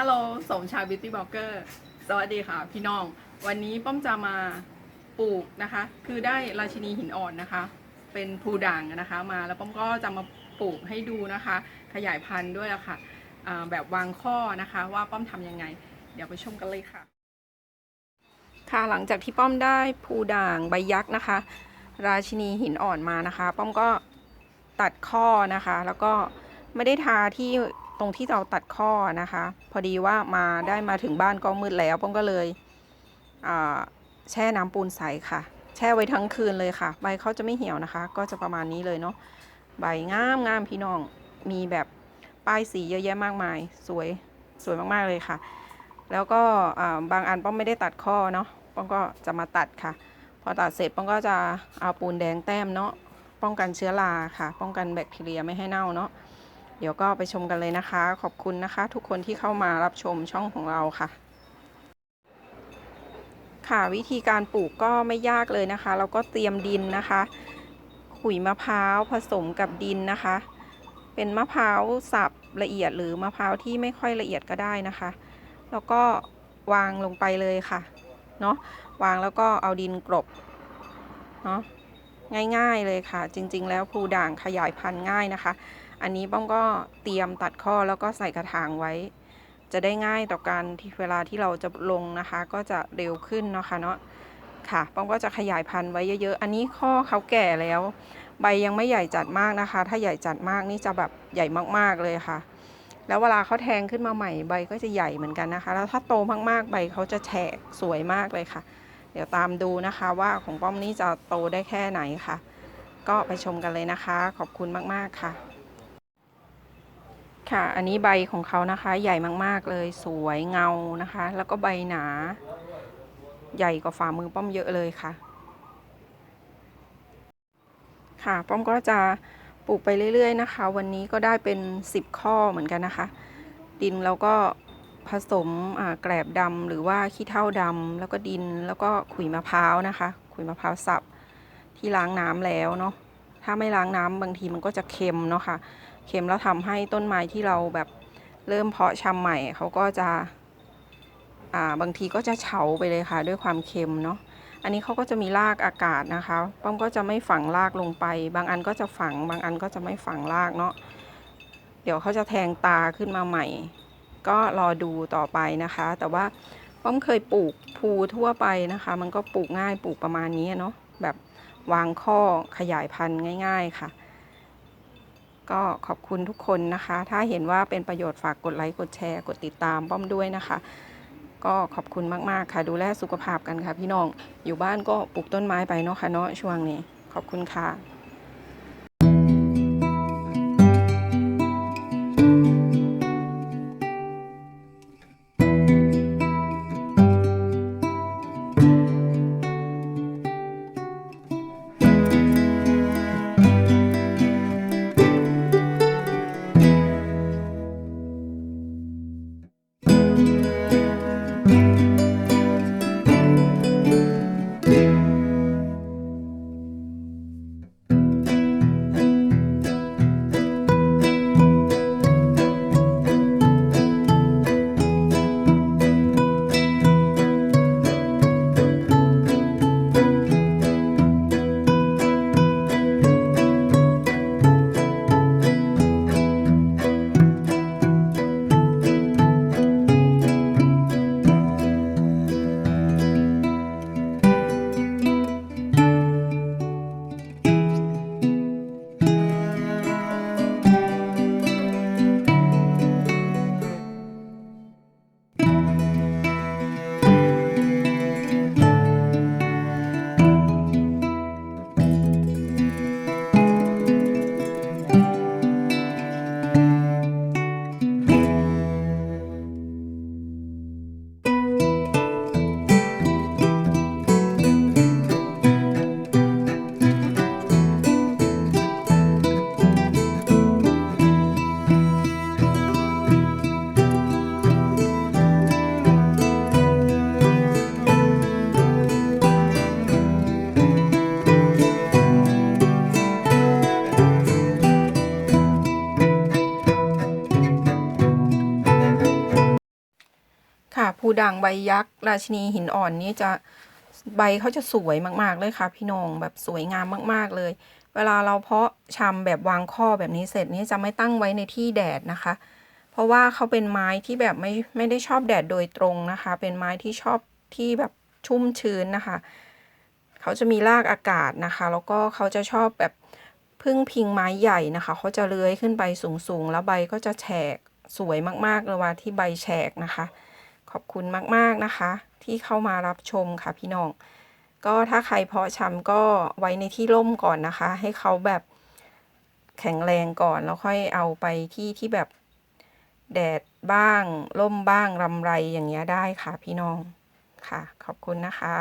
ฮัลโหลสมชาบิวตี้บล็อกเกอร์สวัสดีค่ะพี่น้อง วันนี้ป้อมจะมาปลูกนะคะ คือได้ราชินีหินอ่อนนะคะ เป็นภูด่างนะคะมาแล้วป้อมก็จะมาปลูกให้ดูนะคะ ขยายพันธุ์ด้วยะค่ะอ่าแบบวางข้อนะคะว่าป้อมทำยังไง เดี๋ยวไปชมกันเลยค่ะ ค่ะหลังจากที่ป้อมได้ภูด่างใบยักษ์นะคะ ราชินีหินอ่อนมานะคะ ป้อมก็ตัดข้อนะคะ แล้วก็ไม่ได้ทาที่ ตรงที่เราตัดข้อนะคะ พอดีว่ามาได้มาถึงบ้านก็มืดแล้วป้อมก็เลยแช่น้ำปูนใสค่ะ แช่ไว้ทั้งคืนเลยค่ะ ใบเขาจะไม่เหี่ยวนะคะ ก็จะประมาณนี้เลยเนาะใบงามงามพี่น้องมีแบบป้ายสีเยอะแยะมากมาย สวยสวยมากๆเลยค่ะ แล้วก็บางอันป้อมไม่ได้ตัดข้อเนาะป้อมก็จะมาตัดค่ะ พอตัดเสร็จป้องก็จะเอาปูนแดงแต้มเนาะป้องกันเชื้อราค่ะ ป้องกันแบคทีเรียไม่ให้เน่าเนาะ เดี๋ยวก็ไปชมกันเลยนะคะ ขอบคุณนะคะ ทุกคนที่เข้ามารับชมช่องของเราค่ะ ค่ะวิธีการปลูกก็ไม่ยากเลยนะคะ เราก็เตรียมดินนะคะ ขุยมะพร้าวผสมกับดินนะคะ เป็นมะพร้าวสับละเอียดหรือมะพร้าวที่ไม่ค่อยละเอียดก็ได้นะคะ แล้วก็วางลงไปเลยค่ะเนาะวางแล้วก็เอาดินกลบเนาะง่ายๆเลยค่ะ จริง ๆ แล้วภูด่างขยายพันธุ์ง่ายนะคะ อันนี้ป้อมก็เตรียมตัดข้อแล้วก็ใส่กระถางไว้ จะได้ง่ายต่อการที่เวลาที่เราจะลงนะคะ ก็จะเร็วขึ้นนะคะเนาะค่ะป้อมก็จะขยายพันธุ์ไว้เยอะๆ อันนี้ข้อเขาแก่แล้ว ใบยังไม่ใหญ่จัดมากนะคะ ถ้าใหญ่จัดมากนี่จะแบบใหญ่มากๆเลยค่ะ แล้วเวลาเขาแทงขึ้นมาใหม่ใบก็จะใหญ่เหมือนกันนะคะ แล้วถ้าโตมากๆใบเขาจะแฉกสวยมากเลยค่ะ เดี๋ยวตามดูนะคะว่าของป้อมนี่จะโตได้แค่ไหนค่ะ ก็ไปชมกันเลยนะคะ ขอบคุณมากๆค่ะ ค่ะ อันนี้ใบของเขานะคะใหญ่มาก ๆ เลยสวยเงานะคะ แล้วก็ใบหนา ใหญ่กว่าฝ่ามือป้อมเยอะเลยค่ะ ค่ะป้อมก็จะปลูกไปเรื่อย ๆ นะคะ วันนี้ก็ได้เป็น 10 ข้อเหมือนกันนะคะ ดินแล้วก็ผสมแกลบดำหรือว่าขี้เถ้าดำแล้วก็ดินแล้วก็ขุยมะพร้าวนะคะ ขุยมะพร้าวสับที่ล้างน้ำแล้วเนาะถ้าไม่ล้างน้ำบางทีมันก็จะเค็มเนาะค่ะ เค็มแล้วทำให้ต้นไม้ที่เราแบบเริ่มเพาะชำใหม่เขาก็จะบางทีก็จะเฉาไปเลยค่ะ ด้วยความเค็มเนาะอันนี้เขาก็จะมีรากอากาศนะคะป้อมก็จะไม่ฝังรากลงไป บางอันก็จะฝัง บางอันก็จะไม่ฝังรากเนาะเดี๋ยวเขาจะแทงตาขึ้นมาใหม่ ก็รอดูต่อไปนะคะ แต่ว่าป้อมเคยปลูกภูทั่วไปนะคะ มันก็ปลูกง่ายปลูกประมาณนี้เนาะแบบวางข้อขยายพันธุ์ง่าย ๆค่ะ ก็ขอบคุณทุกคนนะคะ ถ้าเห็นว่าเป็นประโยชน์ฝากกดไลค์กดแชร์กดติดตามป้อมด้วยนะคะ ก็ขอบคุณมากๆค่ะ ดูแลสุขภาพกันค่ะพี่น้อง อยู่บ้านก็ปลูกต้นไม้ไปเนาะค่ะเนาะช่วงนี้ ขอบคุณค่ะ ค่ะภูด่างใบยักษ์ ราชินีหินอ่อนนี่จะใบเขาจะสวยมากๆเลยค่ะพี่น้องแบบสวยงามมากๆเลย เวลาเราเพาะชำแบบวางข้อแบบนี้เสร็จนี่จะไม่ตั้งไว้ในที่แดดนะคะ เพราะว่าเขาเป็นไม้ที่แบบไม่ไม่ได้ชอบแดดโดยตรงนะคะ เป็นไม้ที่ชอบที่แบบชุ่มชื้นนะคะ เขาจะมีรากอากาศนะคะ แล้วก็เขาจะชอบแบบพึ่งพิงไม้ใหญ่นะคะ เขาจะเลื้อยขึ้นไปสูงๆ แล้วใบก็จะแฉกสวยมากๆเลยว่าที่ใบแฉกนะคะ ขอบคุณมาก ๆ นะคะ ที่เข้ามารับชมค่ะพี่น้อง ก็ถ้าใครเพาะชำก็ไว้ในที่ร่มก่อนนะคะ ให้เขาแบบแข็งแรงก่อน แล้วค่อยเอาไปที่ที่แบบแดดบ้างร่มบ้างรำไรอย่างเงี้ยได้ค่ะพี่น้องค่ะ ขอบคุณนะคะ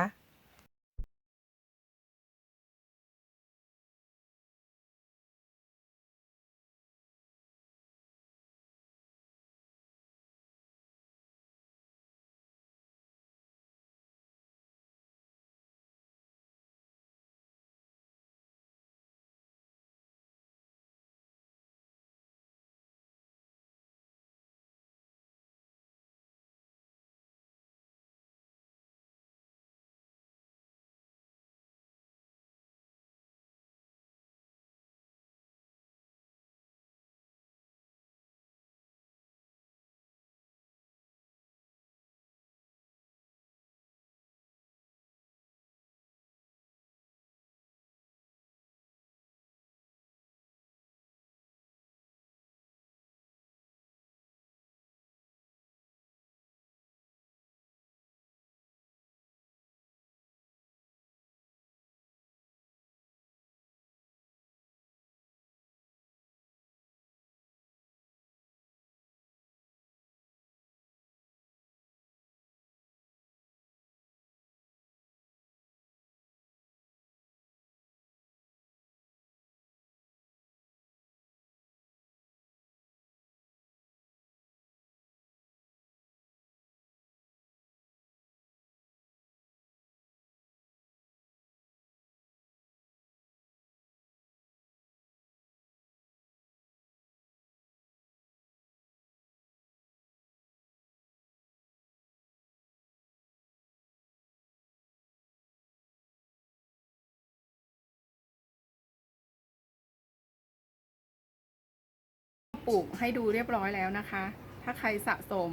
ปลูกให้ดูเรียบร้อยแล้วนะคะ ถ้าใครสะสม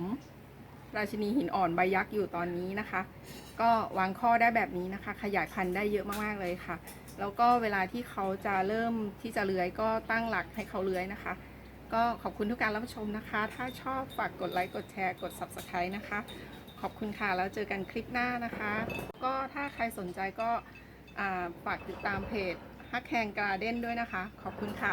ราชินีหินอ่อนใบยักษ์อยู่ตอนนี้นะคะ ก็วางข้อได้แบบนี้นะคะ ขยายพันธุ์ได้เยอะมากๆเลยค่ะ แล้วก็เวลาที่เขาจะเริ่มที่จะเลื้อยก็ตั้งหลักให้เขาเลื้อยนะคะ ก็ขอบคุณทุกการรับชมนะคะ ถ้าชอบฝากกดไลค์กดแชร์กด subscribe นะคะ ขอบคุณค่ะแล้วเจอกันคลิปหน้านะคะ ก็ถ้าใครสนใจก็ฝากติดตามเพจฮักแฮงการ์เด้นด้วยนะคะ ขอบคุณค่ะ